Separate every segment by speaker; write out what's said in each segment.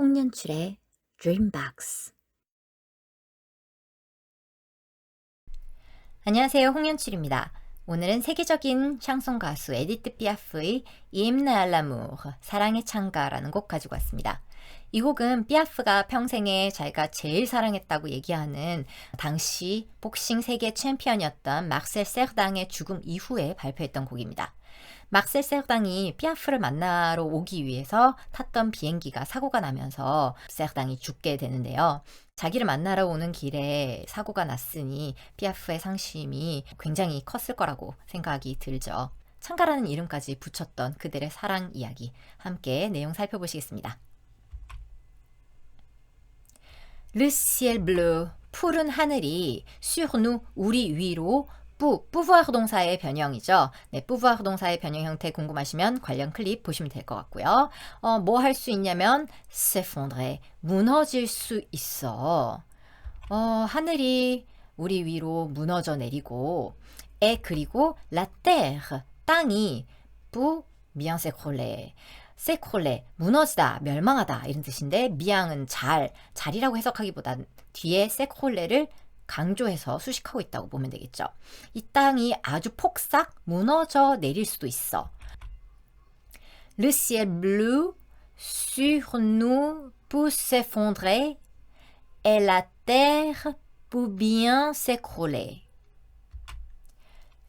Speaker 1: 홍연출의 Dreambox 안녕하세요. 홍연출입니다. 오늘은 세계적인 샹송 가수 에디트 피아프의 임네 알라무르 사랑의 창가라는 곡 가지고 왔습니다. 이 곡은 피아프가 평생에 자기가 제일 사랑했다고 얘기하는 당시 복싱 세계 챔피언이었던 막셀 세르당의 죽음 이후에 발표했던 곡입니다. 막셀 세르당이 피아프를 만나러 오기 위해서 탔던 비행기가 사고가 나면서 세르당이 죽게 되는데요. 자기를 만나러 오는 길에 사고가 났으니 피아프의 상심이 굉장히 컸을 거라고 생각이 들죠. 창가라는 이름까지 붙였던 그들의 사랑 이야기 함께 내용 살펴보시겠습니다. Le ciel bleu 푸른 하늘이 sur nous 우리 위로 뿌, 뿌부아흐 동사의 변형이죠. 네, 뿌부아흐 동사의 변형 형태 궁금하시면 관련 클립 보시면 될 것 같고요. 어, 뭐 할 수 있냐면 s'effondrer, 무너질 수 있어. 어, 하늘이 우리 위로 무너져 내리고 에 그리고 la terre, 땅이 뿌 bien s'écrouler. 세콜레 무너지다 멸망하다 이런 뜻인데 미양은 잘 잘이라고 해석하기보단 뒤에 세콜레를 강조해서 수식하고 있다고 보면 되겠죠. 이 땅이 아주 폭삭 무너져 내릴 수도 있어. Le ciel bleu sur nous peut s'effondrer et la terre peut bien s'écrouler.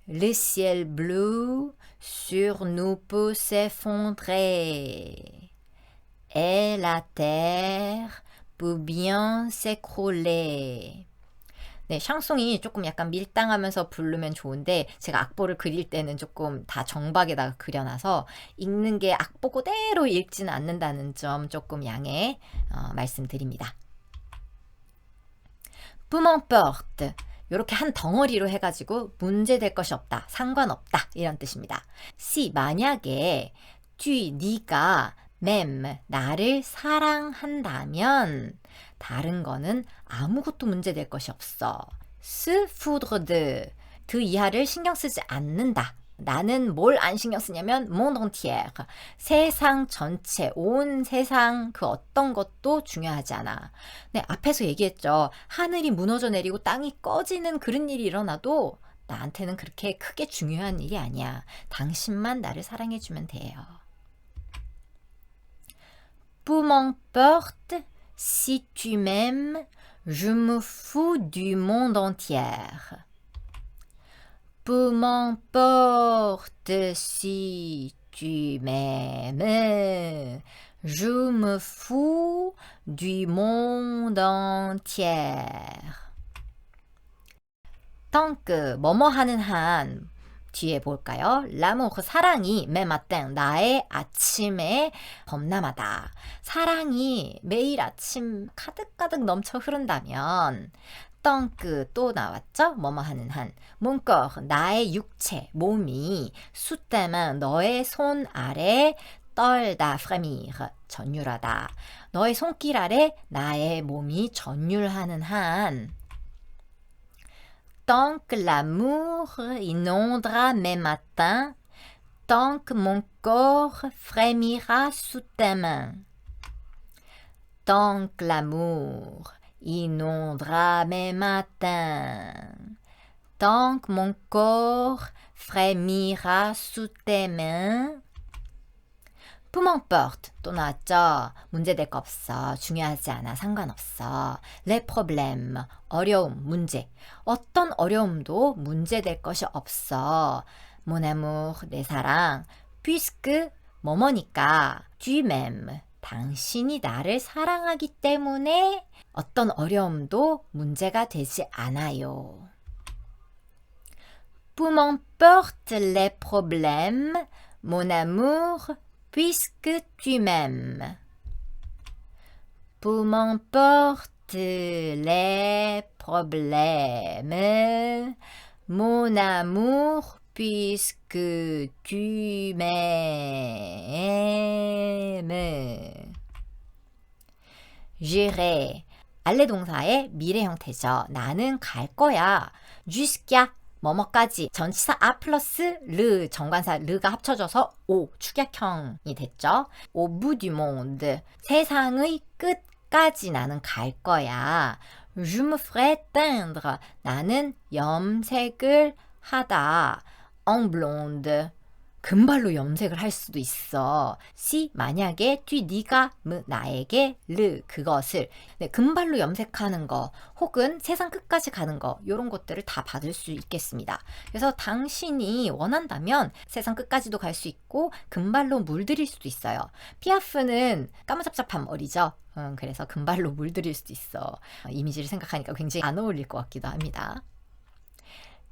Speaker 1: Le ciel bleu sur nous peut s'effondrer et la terre peut bien s'écrouler. 네, 샹송이 조금 약간 밀당하면서 부르면 좋은데 제가 악보를 그릴 때는 조금 다 정박에다가 그려놔서 읽는 게 악보 그대로 읽지는 않는다는 점 조금 양해 어, 말씀드립니다. Peu porte 이렇게 한 덩어리로 해가지고 문제될 것이 없다, 상관없다 이런 뜻입니다. si 만약에 tu 네가 맴 나를 사랑한다면 다른 거는 아무것도 문제될 것이 없어. 스 푸드드 그 이하를 신경 쓰지 않는다. 나는 뭘 안 신경 쓰냐면 entier 세상 전체 온 세상 그 어떤 것도 중요하지 않아. 네 앞에서 얘기했죠. 하늘이 무너져 내리고 땅이 꺼지는 그런 일이 일어나도 나한테는 그렇게 크게 중요한 일이 아니야. 당신만 나를 사랑해 주면 돼요. Peu m'importe si tu m'aimes, je me fous du monde entier. Peu m'importe si tu m'aimes, je me fous du monde entier. que 뭐뭐 하는 한 뒤에 볼까요? 라모 그 사랑이 메마땡 나의 아침에 범람하다. 사랑이 매일 아침 가득가득 넘쳐 흐른다면 덩크 또 나왔죠? 뭐뭐 하는 한. 문거 나의 육체, 몸이 수때만 너의 손 아래 떨다 프레미르 전율하다. 너의 손길 아래 나의 몸이 전율하는 한. que mon corps frémira sous tes mains. Tant que l'amour inondera mes matins, tant que mon corps frémira sous tes mains. peu m'importe 또 나왔죠. 문제될 거 없어. 중요하지 않아. 상관없어. les problèmes 어려움, 문제. 어떤 어려움도 문제될 것이 없어. mon amour 내 사랑. puisque 뭐뭐니까 tu m'aimes 당신이 나를 사랑하기 때문에 어떤 어려움도 문제가 되지 않아요. peu m'importe les problèmes, mon amour puisque tu m'aimes. Peu m'importe les problèmes, mon amour, puisque tu m'aimes. J'irai. 알레 동사의 미래 형태죠. 나는 갈 거야. jusqu'à 뭐뭐까지 전치사 아 플러스 르 정관사 르가 합쳐져서 오 축약형이 됐죠. au bout du monde 세상의 끝까지 나는 갈 거야. Je me ferai teindre 나는 염색을 하다. Blonde 금발로 염색을 할 수도 있어. si 만약에 tu 네가 뭐, 나에게 르 그것을 네, 금발로 염색하는 거 혹은 세상 끝까지 가는 거 이런 것들을 다 받을 수 있겠습니다. 그래서 당신이 원한다면 세상 끝까지도 갈 수 있고 금발로 물들일 수도 있어요. 피아프는 까무잡잡한 머리죠. 음, 그래서 금발로 물들일 수도 있어. 어, 이미지를 생각하니까 굉장히 안 어울릴 것 같기도 합니다.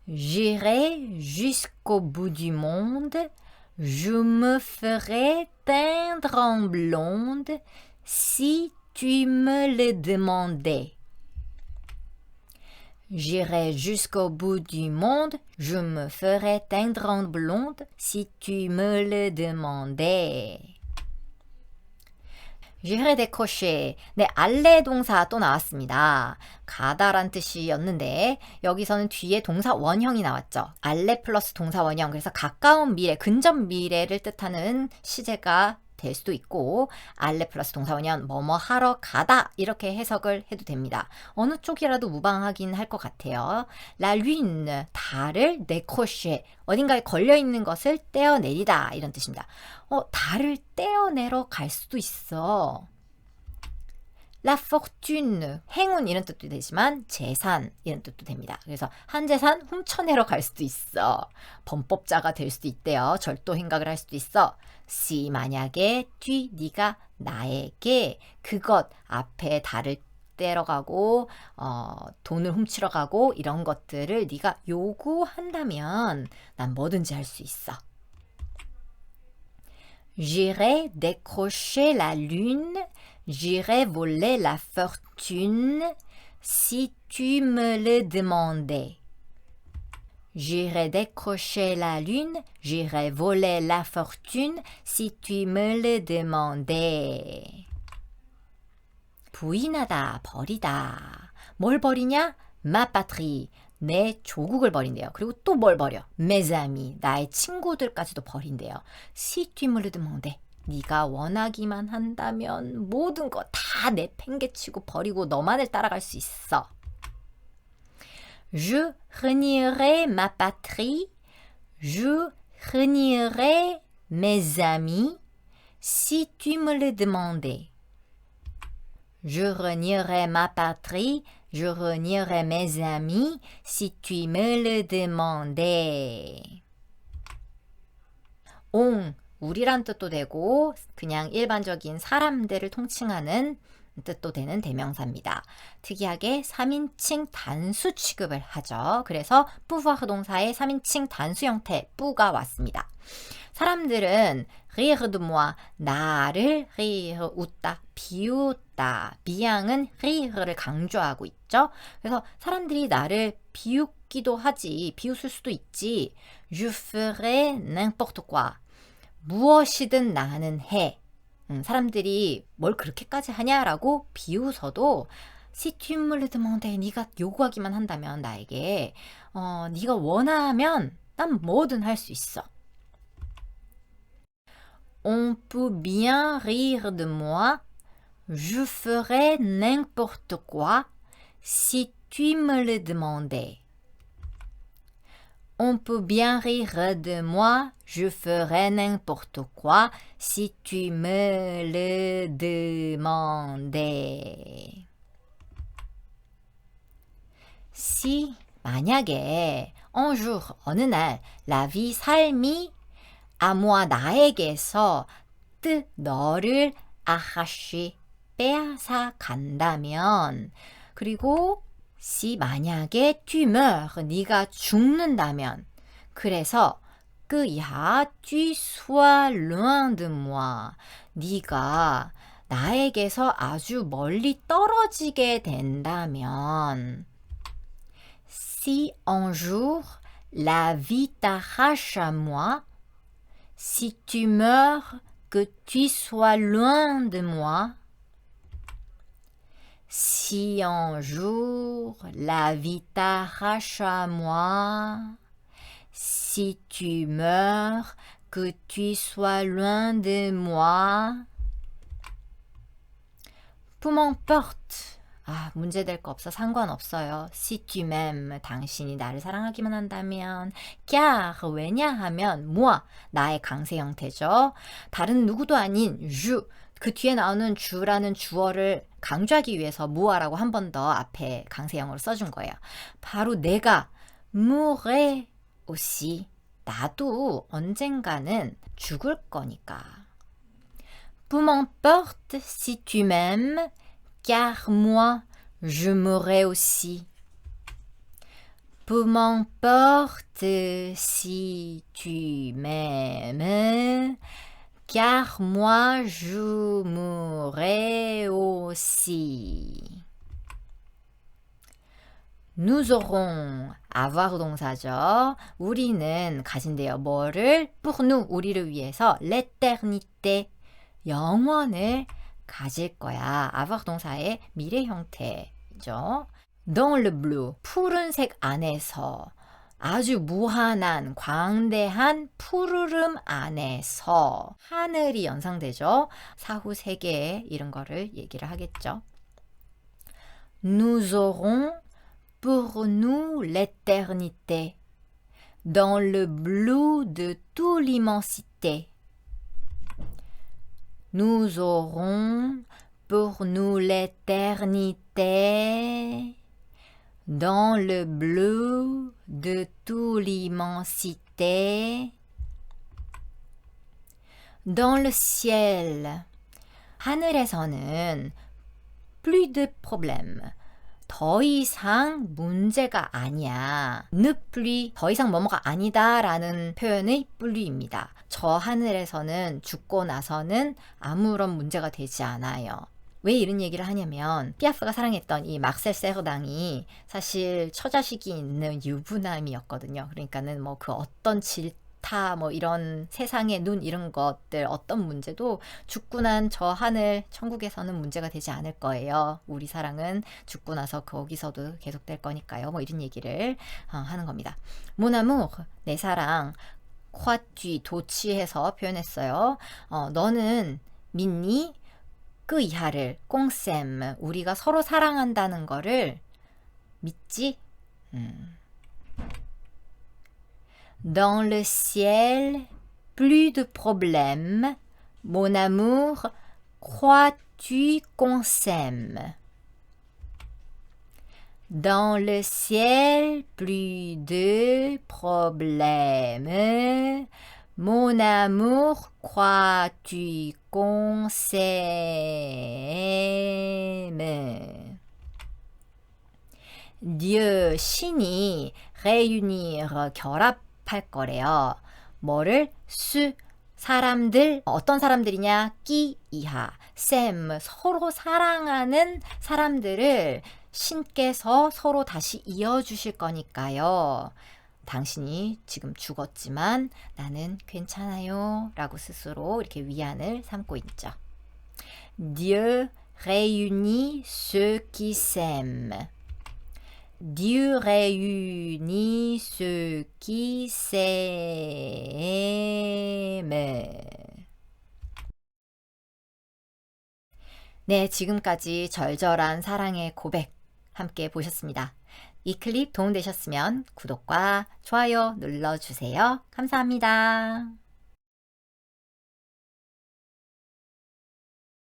Speaker 1: J'irai jusqu'au bout du monde. Je me ferai teindre en blonde si tu me le demandais. J'irai jusqu'au bout du monde, je me ferai teindre en blonde si tu me le demandais. Décocher. 네, 알레 동사 또 나왔습니다. 가다란 뜻이었는데 여기서는 뒤에 동사 원형이 나왔죠. 알레 플러스 동사 원형. 그래서 가까운 미래, 근접 미래를 뜻하는 시제가 될 수도 있고 알레 플러스 동사원형 뭐뭐 하러 가다 이렇게 해석을 해도 됩니다. 어느 쪽이라도 무방하긴 할 것 같아요. 라 lune 달을 네코쉐 어딘가에 걸려 있는 것을 떼어내리다 이런 뜻입니다. 어 달을 떼어내러 갈 수도 있어. La fortune 행운 이런 뜻도 되지만 재산 이런 뜻도 됩니다. 그래서 한 재산 훔쳐내러 갈 수도 있어. 범법자가 될 수도 있대요. 절도 행각을 할 수도 있어. si 만약에 뒤 네가 나에게 그것 앞에 달을 떼러 가고 어, 돈을 훔치러 가고 이런 것들을 네가 요구한다면 난 뭐든지 할 수 있어. J'irai décrocher la lune, j'irai voler la fortune si tu me le demandais. J'irai décrocher la lune, j'irai voler la fortune si tu me le demandais. 부인하다, 버리다. 뭘 버리냐? Ma patrie. 내 조국을 버린대요. 그리고 또 뭘 버려? mes amis. 나의 친구들까지도 버린대요. Si tu me le demandais. 네가 원하기만 한다면 모든 거 다 내팽개치고 버리고 너만을 따라갈 수 있어. Je renierai ma patrie, je renierai mes amis si tu me le demandais. Je renierai ma patrie, je renierai mes amis si tu me le demandais. 옹, 우리란 뜻도 되고 그냥 일반적인 사람들을 통칭하는 뜻도 되는 대명사입니다. 특이하게 3인칭 단수 취급을 하죠. 그래서 뿌부와 동사의 3인칭 단수 형태 뿌가 왔습니다. 사람들은 rire de 나를 rire 웃다 비웃다 비양은 rire를 강조하고 있죠. 그래서 사람들이 나를 비웃기도 하지 비웃을 수도 있지 je ferai 무엇이든 나는 해 음, 사람들이 뭘 그렇게까지 하냐라고 비웃어도 시튜물르 드 몽데 네가 요구하기만 한다면 나에게 어, 네가 원하면 난 뭐든 할 수 있어. On peut bien rire de moi. Je ferai n'importe quoi si tu me le demandais. On peut bien rire de moi, je ferai n'importe quoi si tu me le demandais. Si 만약에 un jour 어느 날 la vie 삶이 아무와 나에게서 뜻 너를 아하시 빼앗아 간다면 그리고 si 만약에 tu meurs 네가 죽는다면 그래서 그야 tu sois loin de moi 네가 나에게서 아주 멀리 떨어지게 된다면 si un jour la vie t'arrache à moi si tu meurs que tu sois loin de moi Si un jour la vie t'arrache à moi, si tu meurs, que tu sois loin de moi. Peu m'importe. 아, 문제될 거 없어. 상관없어요. Si tu m'aimes. 당신이 나를 사랑하기만 한다면. car. 왜냐 하면, moi. 나의 강세 형태죠. 다른 누구도 아닌 je. 그 뒤에 나오는 주라는 주어를 강조하기 위해서 무아라고 한 번 더 앞에 강세형으로 써준 거예요. 바로 내가 mourrai aussi. 나도 언젠가는 죽을 거니까. Peu m'importe si tu m'aimes, car moi, je mourrai aussi. Peu m'importe si tu m'aimes, car moi, je mourrai aussi. Nous aurons avoir 동사죠. 우리는 가진대요. 뭐를? pour nous 우리를 위해서 l'éternité 영원을 가질 거야. avoir 동사의 미래 형태죠. dans le bleu 푸른색 안에서 아주 무한한 광대한 푸르름 안에서 하늘이 연상되죠. 사후 세계 이런 거를 얘기를 하겠죠. Nous aurons pour nous l'éternité dans le bleu de toute l'immensité. Nous aurons pour nous l'éternité dans le bleu de toute l'immensité. Dans le ciel. 하늘에서는 plus de problème. 더 이상 문제가 아니야. ne plus 더 이상 뭐뭐가 아니다라는 표현의 plu입니다. 저 하늘에서는 죽고 나서는 아무런 문제가 되지 않아요. 왜 이런 얘기를 하냐면 피아프가 사랑했던 이 막셀 세르당이 사실 처자식이 있는 유부남이었거든요. 그러니까는 뭐 그 어떤 질타 뭐 이런 세상의 눈 이런 것들 어떤 문제도 죽고 난 저 하늘 천국에서는 문제가 되지 않을 거예요. 우리 사랑은 죽고 나서 거기서도 계속될 거니까요. 뭐 이런 얘기를 어, 하는 겁니다. 모나무 내 사랑 콰쥐 도치해서 표현했어요. 어, 너는 믿니? 그 이하를 꽁쌤 우리가 서로 사랑한다는 거를 믿지? 음. Dans le ciel, plus de problèmes. Mon amour, crois-tu qu'on s'aime? Dans le ciel, plus de problèmes. Mon amour, crois-tu qu'on s'aime? Dieu, 신이 réunir, 결합할 거래요. 뭐를? 수, 사람들, 어떤 사람들이냐? 끼, 이하, 샘, 서로 사랑하는 사람들을 신께서 서로 다시 이어주실 거니까요. 당신이 지금 죽었지만 나는 괜찮아요. 라고 스스로 이렇게 위안을 삼고 있죠. Dieu réunit ceux qui s'aiment. Dieu réunit ceux qui s'aiment. 네, 지금까지 절절한 사랑의 고백 함께 보셨습니다. 이 클립 도움되셨으면 구독과 좋아요 눌러주세요. 감사합니다.